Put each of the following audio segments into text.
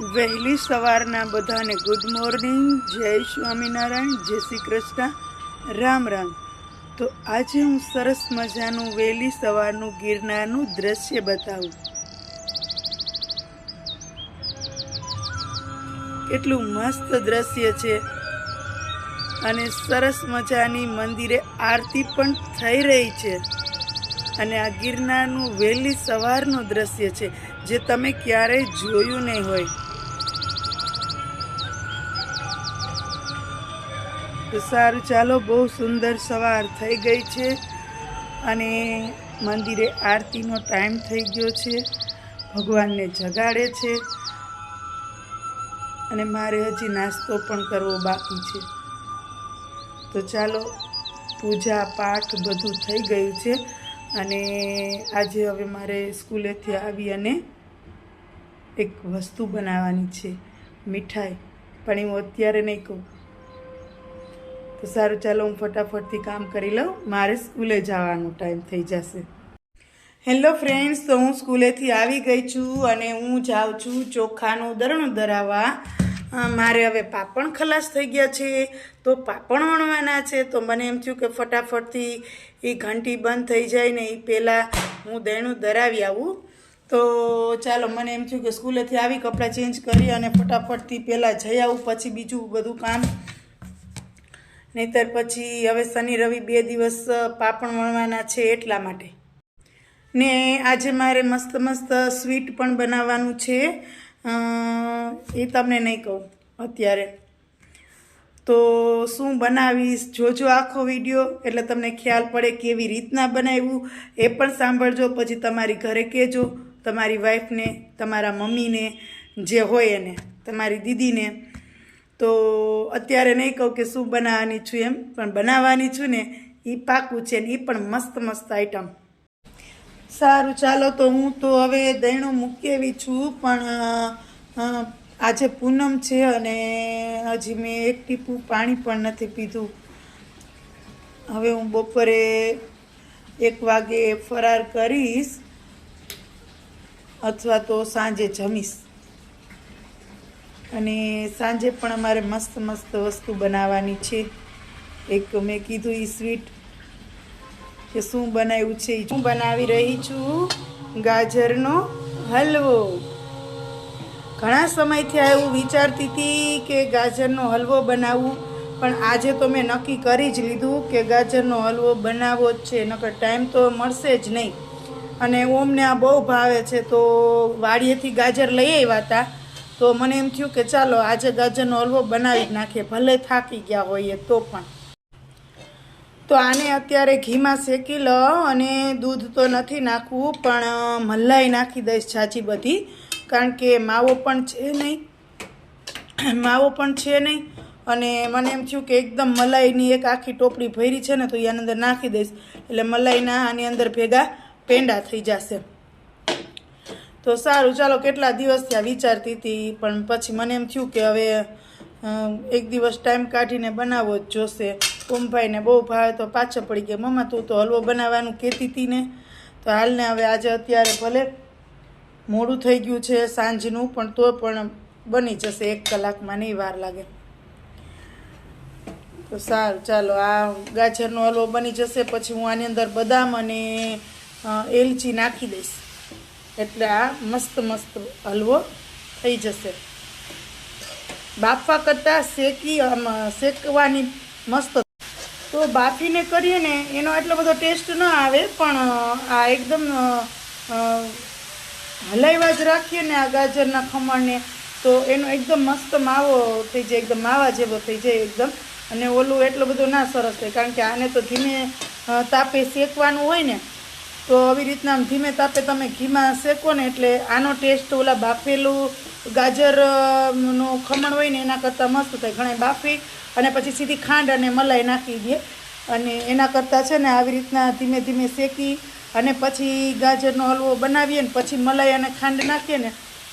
વહેલી સવારના બધાને ગુડ મોર્નિંગ જય સ્વામિનારાયણ, જય શ્રી કૃષ્ણ, રામ રામ. તો આજે હું સરસ મજાનું વહેલી સવારનું ગિરનારનું દ્રશ્ય બતાવું. કેટલું મસ્ત દ્રશ્ય છે. અને સરસ મજાની મંદિરે આરતી પણ થઈ રહી છે. અને આ ગિરનારનું વહેલી સવારનું દ્રશ્ય છે, જે તમે ક્યારેય જોયું નહીં હોય. તો સારું, ચાલો, બહુ સુંદર સવાર થઈ ગઈ છે અને મંદિરે આરતીનો ટાઈમ થઈ ગયો છે. ભગવાનને જગાડે છે અને મારે હજી નાસ્તો પણ કરવો બાકી છે. તો ચાલો, પૂજા પાઠ બધું થઈ ગયું છે અને આજે હવે મારે સ્કૂલેથી આવી અને એક વસ્તુ બનાવવાની છે, મીઠાઈ. પણ હું અત્યારે નહીં કહું. તો સારું, ચાલો હું ફટાફટથી કામ કરી લઉં. મારે સ્કૂલે જવાનો ટાઈમ થઈ જશે. હેલો ફ્રેન્ડ્સ તો હું સ્કૂલેથી આવી ગઈ છું અને હું જાઉં છું ચોખાનું દરણું ધરાવવા મારે હવે પાપણ ખલાસ થઈ ગયા છે. તો પાપણ વણવાના છે. તો મને એમ થયું કે ફટાફટથી એ ઘંટી બંધ થઈ જાય ને એ પહેલાં હું દેણું ધરાવી આવું. તો ચાલો, મને એમ થયું કે સ્કૂલેથી આવી કપડાં ચેન્જ કરી અને ફટાફટથી પહેલાં જઈ આવું, પછી બીજું બધું કામ. નહીતર પછી હવે શનિ રવિ બે દિવસ પાપણ વણવાના છે એટલા માટે. ને આજે મારે મસ્ત મસ્ત સ્વીટ પણ બનાવવાનું છે. એ તમને નહીં કહું અત્યારે. તો શું બનાવીશ? જોજો આખો વીડિયો, એટલે તમને ખ્યાલ પડે કેવી રીતના બનાવ્યું. એ પણ સાંભળજો, પછી તમારી ઘરે કહેજો. તમારી વાઈફને, તમારા મમ્મીને, જે હોય એને, તમારી દીદીને. તો અત્યારે નહીં કહું કે શું બનાવવાની છું એમ, પણ બનાવવાની છું ને એ પાકું છે ને એ પણ મસ્ત મસ્ત આઈટમ સારું, ચાલો તો હું તો હવે દહીણું મૂકી આવી છું, પણ આજે પૂનમ છે અને હજી મેં એક ટીપું પાણી પણ નથી પીધું. હવે હું બપોરે એક વાગે ફરાર કરીશ, અથવા તો સાંજે જમીશ. અને સાંજે પણ અમારે મસ્ત મસ્ત વસ્તુ બનાવવાની છે. એક મેં કીધું એ સ્વીટ કે શું બનાવ્યું છે હું બનાવી રહી છું ગાજરનો હલવો. ઘણા સમયથી આ એવું વિચારતી હતી કે ગાજરનો હલવો બનાવવું પણ આજે તો મેં નક્કી કરી જ લીધું કે ગાજરનો હલવો બનાવવો જ છે, નકર ટાઈમ તો મળશે જ નહીં. અને ઓમને આ બહુ ભાવે છે, તો વાડીએથી ગાજર લઈ આવ્યા હતા. તો મને એમ થયું કે ચાલો આજે ગાજરનો હલવો બનાવી જ નાખીએ ભલે થાકી ગયા હોઈએ તો પણ. તો આને અત્યારે ઘીમાં શેકી લો અને દૂધ તો નથી નાખવું, પણ મલાઈ નાખી દઈશ છાચી બધી, કારણ કે માવો પણ છે નહીં. માવો પણ છે નહીં. અને મને એમ થયું કે એકદમ મલાઈની એક આખી ટોપડી ભરી છે ને તો એ આની અંદર નાખી દઈશ. એટલે મલાઈના આની અંદર ભેગા પેંડા થઈ જશે. તો સારું, ચાલો કેટલા દિવસથી આ વિચારતી હતી, પણ પછી મને એમ થયું કે હવે એક દિવસ ટાઈમ કાઢીને બનાવવો જ જોશે. ઓમભાઈને બહુ ભાવે તો પાછળ પડી ગયા. મમ્મા, તું તો હલવો બનાવવાનું કહેતી હતી ને. તો હાલને હવે આજે અત્યારે ભલે મોડું થઈ ગયું છે સાંજનું, પણ તો પણ બની જશે એક કલાકમાં, નહીં વાર લાગે. તો સારું, ચાલો, આ ગાજરનો હલવો બની જશે. પછી હું આની અંદર બદામ અને એલચી નાખી દઈશ. એટલે આ મસ્ત મસ્ત હલવો થઈ જશે. બાફવા કરતાં શેકી શેકવાની મસ્ત તો બાફીને કરીએ ને, એનો એટલો બધો ટેસ્ટ ન આવે, પણ આ એકદમ હલાવ્યા જ રાખીએ ને આ ગાજરના ખમણને, તો એનો એકદમ મસ્ત માવો થઈ જાય, એકદમ માવા જેવો થઈ જાય એકદમ. અને ઓલું એટલો બધો ના સરસ થાય, કારણ કે આને તો ધીમે તાપે શેકવાનું હોય ને તો આવી રીતના ધીમે તાપે તમે ઘીમાં શેકો ને એટલે આનો ટેસ્ટ ઓલા બાફેલું ગાજર અ, ખમણ હોય ને એના કરતાં મસ્ત થાય ઘણા બાફી અને પછી સીધી ખાંડ અને મલાઈ નાખી દે. અને એના કરતાં છે ને આવી રીતના ધીમે ધીમે શેકી અને પછી ગાજરનો હલવો બનાવીએ ને પછી મલાઈ અને ખાંડ નાખીએ ને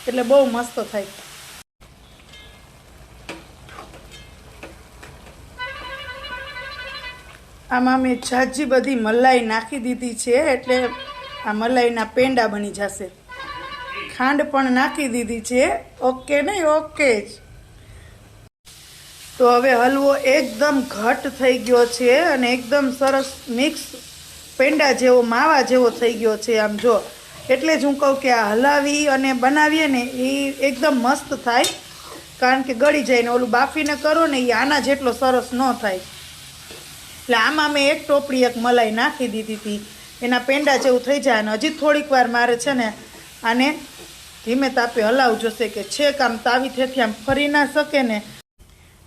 એટલે બહુ મસ્ત થાય. આમાં મેં જાજી બધી મલાઈ નાખી દીધી છે એટલે આ મલાઈના પેંડા બની જશે. ખાંડ પણ નાખી દીધી છે. ઓકે નહીં ઓકે જ. તો હવે હલવો એકદમ ઘટ થઈ ગયો છે અને એકદમ સરસ મિક્સ પેંડા જેવો, માવા જેવો થઈ ગયો છે આમ જો. એટલે જ હું કહું કે આ હલાવી અને બનાવીએ ને એ એકદમ મસ્ત થાય. કારણ કે ગળી જાય ને ઓલું બાફીને કરો ને એ આના જેટલો સરસ ન થાય. એટલે આમાં મેં એક ટોપડી એક મલાઈ નાખી દીધી હતી. એના પેંડા જેવું થઈ જાય અને હજી થોડીક વાર મારે છે ને આને ધીમે તાપે હલાવ જોશે કે છેક આમ તાવી થેથી આમ ફરી ના શકે ને.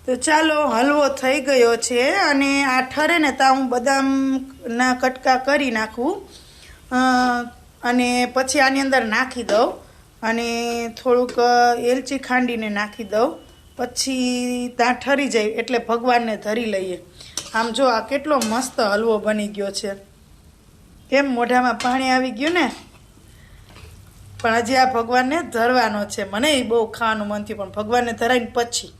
તો ચાલો, હલવો થઈ ગયો છે અને આ ઠરે ને ત્યાં હું બદામના કટકા કરી નાખું. અને પછી આની અંદર નાખી દઉં. અને થોડુંક એલચી ખાંડીને નાખી દઉં. પછી ત્યાં ઠરી જાય એટલે ભગવાનને ધરી લઈએ. આમ જો આ કેટલો મસ્ત હલવો બની ગયો છે. કેમ મોઢામાં પાણી આવી ગયું ને? પણ હજી આ ભગવાનને ધરવાનો છે. મને એ બહુ ખાવાનું મન થયું, પણ ભગવાનને ધરાઈને પછી.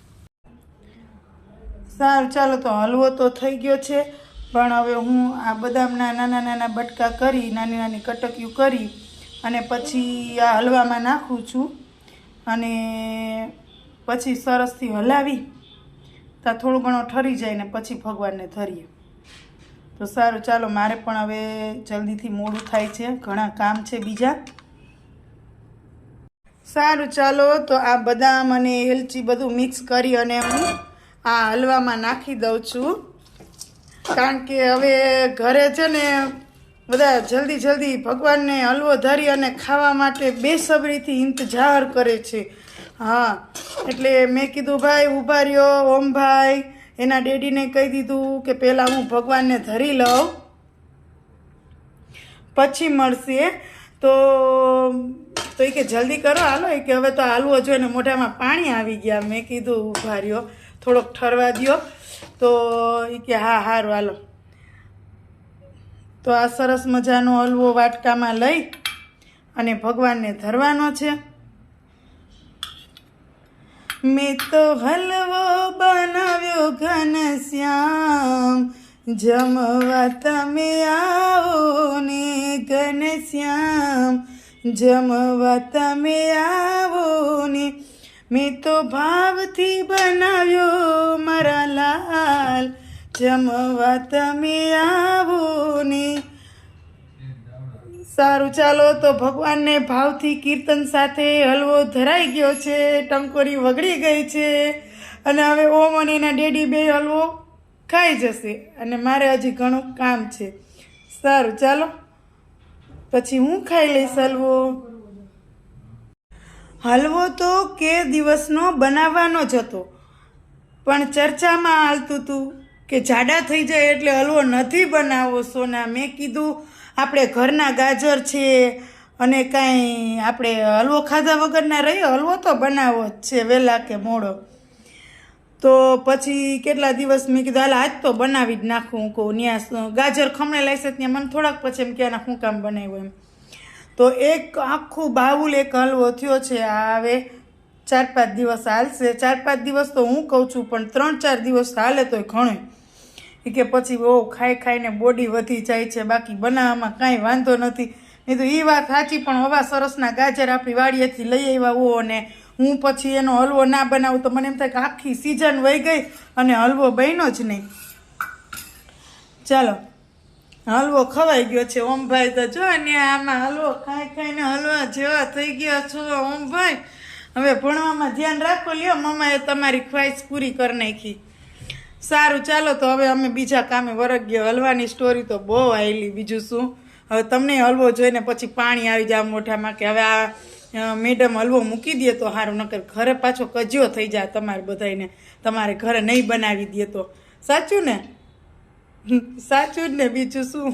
સારું, ચાલો તો હલવો તો થઈ ગયો છે. પણ હવે હું આ બદામના નાના નાના બટકા કરી, નાની નાની કટકીઓ કરી અને પછી આ હલવામાં નાખું છું. અને પછી સરસથી હલાવી ત્યાં થોડું ઘણો ઠરી જાય ને પછી ભગવાનને ધરીએ. તો સારું, ચાલો મારે પણ હવે જલ્દીથી મોડું થાય છે, ઘણા કામ છે બીજા. સારું, ચાલો તો આ બદામ અને એલચી બધું મિક્સ કરી અને હું આ હલવામાં નાખી દઉં છું. કારણ કે હવે ઘરે છે ને બધા જલ્દી જલ્દી ભગવાનને હલવો ધરી અને ખાવા માટે બેસબરીથી ઇંતજાર કરે છે. હા, એટલે મેં કીધું, ભાઈ, ઊભા રહ્યો, ઓમભાઈ. એના ડેડીને કહી દીધું કે, પહેલાં હું ભગવાનને ધરી લઉં, પછી મળશે. તો તો એ કે, જલ્દી કરો, હાલો. એ કે, હવે તો હાલવો જોઈને મોઢામાં પાણી આવી ગયા. મેં કીધું, ઊભા રહ્યો. થોડોક ઠરવા દ્યો. તો એ કે, હા, હારું, હાલો. તો આ સરસ મજાનો હલવો વાટકામાં લઈ અને ભગવાનને ધરવાનો છે. મેં તો હલવો બનાવ્યો ઘનશ્યામ જમવા તમે આવો ને ઘનશ્યામ જમવા તમે આવો ને. મેં તો ભાવથી બનાવ્યો મારા લાલ. જમવા તમે આવો ને. સારું ચાલો તો ભગવાનને ભાવથી કીર્તન સાથે હલવો ધરાઈ ગયો છે, ટંકોરી વગડી ગઈ છે. અને હવે ઓમ અને એના ડેડી બે હલવો ખાઈ જશે. અને મારે હજી ઘણું કામ છે. સારું ચાલો. પછી હું ખાઈ લઈશ હલવો. હલવો તો કે દિવસનો બનાવવાનો જ હતો. પણ ચર્ચામાં હાલતું હતું કે જાડા થઈ જાય એટલે હલવો નથી બનાવવો સોના. મેં કીધું આપણે ઘરના ગાજર છે અને કાંઈ આપણે હલવો ખાધા વગરના રહીએ હલવો તો બનાવો જ છે વહેલા કે મોડો. તો પછી કેટલા દિવસ મેં કીધું, હાલ આજ તો બનાવી જ નાખું હું કહું ત્યાં ગાજર ખમણે લાવશે ત્યાં મને થોડાક પછી એમ ક્યાં શું કામ બનાવ્યું એમ. તો એક આખું બાઉલ એક હલવો થયો છે હવે ચાર પાંચ દિવસ હાલશે. ચાર પાંચ દિવસ તો હું કહું છું, પણ ત્રણ ચાર દિવસ હાલે તોય ઘણું કે પછી બહુ ખાઈ ખાઈને બોડી વધી જાય છે, બાકી બનાવવામાં કાંઈ વાંધો નથી. નહીં તો એ વાત સાચી, પણ હવા સરસના ગાજર આપણી વાડીએથી લઈ આવ્યા હો અને હું પછી એનો હલવો ના બનાવું તો મને એમ થાય કે આખી સિઝન વહી ગઈ અને હલવો બન્યો જ નહીં. ચાલો, હલવો ખવાઈ ગયો છે ઓમભાઈ તો જો ને આમાં હલવો ખાઈ ખાઈને હલવા જેવા થઈ ગયા છો ઓમભાઈ. હવે ભણવામાં ધ્યાન રાખો લ્યો, મમ્માએ તમારી ખ્વાઈશ પૂરી કરી નાખી. સારું, ચાલો તો હવે અમે બીજા કામે વરગ ગયો. હલવાની સ્ટોરી તો બહુ આવેલી બીજું શું? હવે તમને હલવો જોઈને પછી પાણી આવી જાય મોઢામાં કે હવે આ મેડમ હલવો મૂકી દે તો સારું, નકર ઘરે પાછો કજિયો થઈ જાય તમારે બધાને તમારે ઘરે નહીં બનાવી દે તો. સાચું ને? સાચું જ ને બીજું શું?